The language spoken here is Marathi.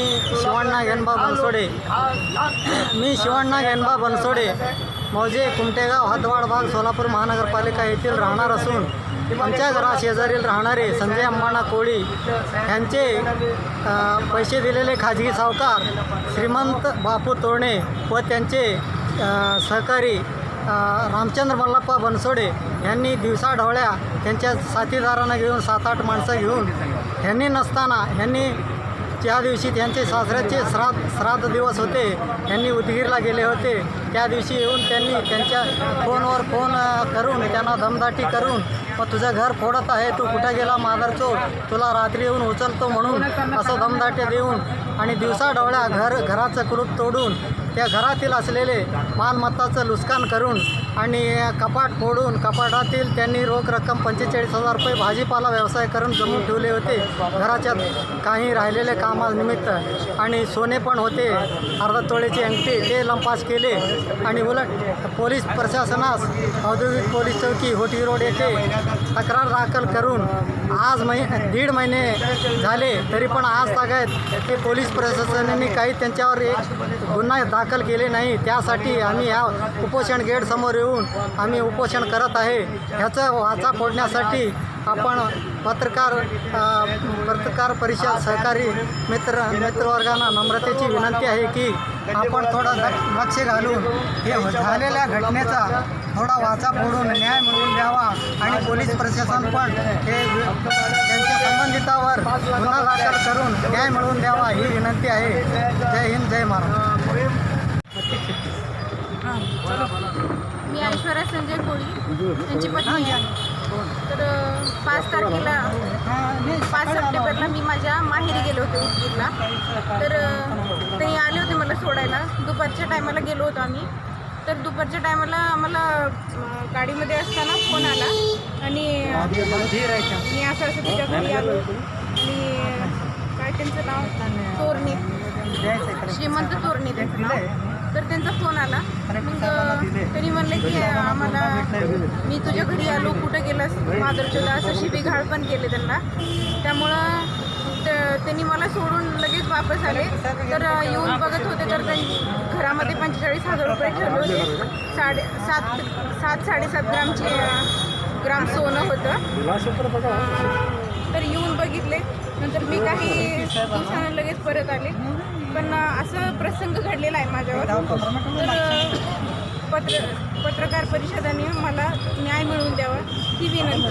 मी शिवण्णा घनबा बनसोडे. मी शिवण्णा घनबा बनसोडे. मौजे कुमटेगाव हदवाड भाग सोलापूर महानगरपालिका येथील राहणार असून आमच्या घराशेजारील राहणारे संजय अंबाणा कोळी यांचे पैसे दिलेले खाजगी सावकार श्रीमंत बापू तोरणे व त्यांचे सहकारी रामचंद्र मल्लप्पा बनसोडे यांनी दिवसाढवळ्या त्यांच्या साथीदारांना घेऊन सात आठ माणसं घेऊन ह्यांनी नसताना ह्यांनी त्या दिवशी त्यांचे सासऱ्याचे श्राद्ध श्राद्ध दिवस होते. त्यांनी उदगीरला गेले होते. त्या दिवशी येऊन त्यांनी त्यांच्या फोनवर फोन करून त्यांना दमदाटी करून मग तुझं घर फोडत आहे तू कुठं गेला मादरचो तुला रात्री येऊन उचलतो म्हणून असं दमदाटे देऊन आणि दिवसा डोळ्या घर घराचं कुलूप तोडून त्या घरातील असलेले मालमत्ताचं नुकसान करून आणि कपाट फोडून कपाटातील त्यांनी रोख रक्कम पंचेचाळीस हजार रुपये भाजीपाला व्यवसाय करून जमून ठेवले होते. घराच्या काही राहिलेले कामानिमित्त आणि सोने पण होते. अर्धा तोळेची अंगठी ते लंपास केले. आणि उलट पोलीस प्रशासनास औद्योगिक पोलीस चौकी होटी रोड येथे तक्रार दाखल करून आज महि दीड महिने झाले तरी पण आज तागायत ते पोलीस प्रशासनाने काही त्यांच्यावर एक गुन्हा दाखल केले नाही. त्यासाठी आम्ही ह्या उपोषण गेटसमोर येऊन आम्ही उपोषण करत आहे. ह्याचा वाचा फोडण्यासाठी आपण पत्रकार पत्रकार परिषद सहकारी मित्र मित्रवर्गांना नम्रतेची विनंती आहे की आपण थोडं लक्ष घालून हे झालेल्या घटनेचा थोडा वाचा फोडून न्याय मिळवून द्यावा आणि पोलीस प्रशासन पण हे त्यांच्या संबंधितावर गुन्हा दाखल करून न्याय मिळवून द्यावा ही विनंती आहे. जय हिंद जय महाराष्ट्र. मी ऐश्वर्या संजय कोळी त्यांची पत्नी आहे. तर पाच तारखेला पाच सप्टेंबरला मी माझ्या माहेरी गेले होते उदगीरला. तर ते आले होते मला सोडायला. दुपारच्या टायमाला गेलो होतो आम्ही. तर दुपारच्या टायमाला आम्हाला गाडीमध्ये असताना फोन आला. आणि मी असं असं तुझ्या घरी आलो. आणि काय त्यांचं नाव? तोरणे. श्रीमंत तोरणे त्यांचं नाव. तर त्यांचा फोन आला. मग त्यांनी म्हणले की आम्हाला मी तुझ्या घरी आलो कुठं गेलास? माधुरचोला असं शिबीघाळ पण केले त्यांना. त्यामुळं त- त्यांनी मला सोडून लगेच वापस आले. तर येऊन बघत होते तर त्यां- घरामध्ये पंचेचाळीस हजार रुपये ठेवले होते. साडे सात सात साडेसात ग्रामचे ग्राम सोनं होतं. तर येऊन बघितले. नंतर मी काही दिवसानं लगेच परत आले. पण असं प्रसंग घडलेला आहे माझ्यावर. तर पत्र पत्रकार परिषदाने मला न्याय मिळवून द्यावा ही विनंती.